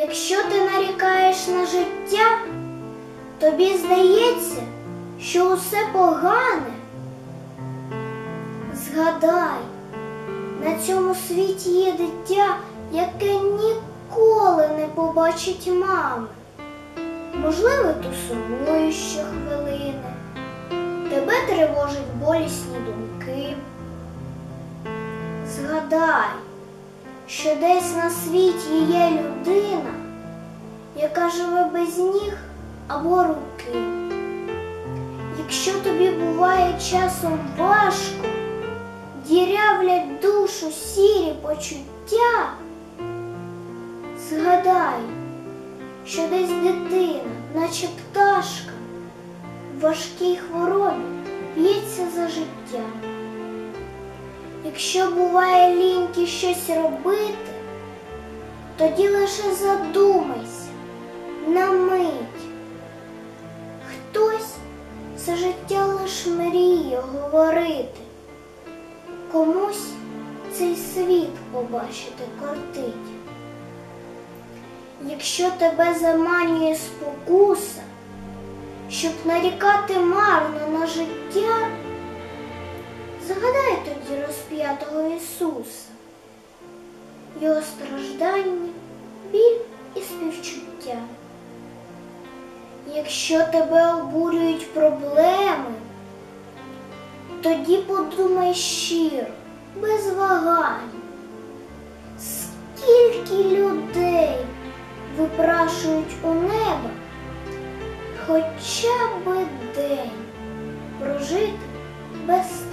Якщо ти нарікаєш на життя, тобі здається, що усе погане. Згадай, на цьому світі є дитя, яке ніколи не побачить мами. Можливо, ти сумуєш щохвилини, тебе тривожать болісні думки. Що десь на світі є людина, яка живе без ніг або руки. Якщо тобі буває часом важко, дірявлять душу сірі почуття, згадай, що десь дитина, наче пташка, в важкій хворобі б'ється за життя. Якщо буває ліньки щось робити, тоді лише задумайся на мить. Хтось все життя лиш мріє говорити, комусь цей світ побачити кортить. Якщо тебе заманює спокуса, щоб нарікати марно на життя, розп'ятого Ісуса, Його страждання, біль і співчуття. Якщо тебе обурюють проблеми, тоді подумай щиро, без вагань, скільки людей випрашують у неба хоча б день прожити без.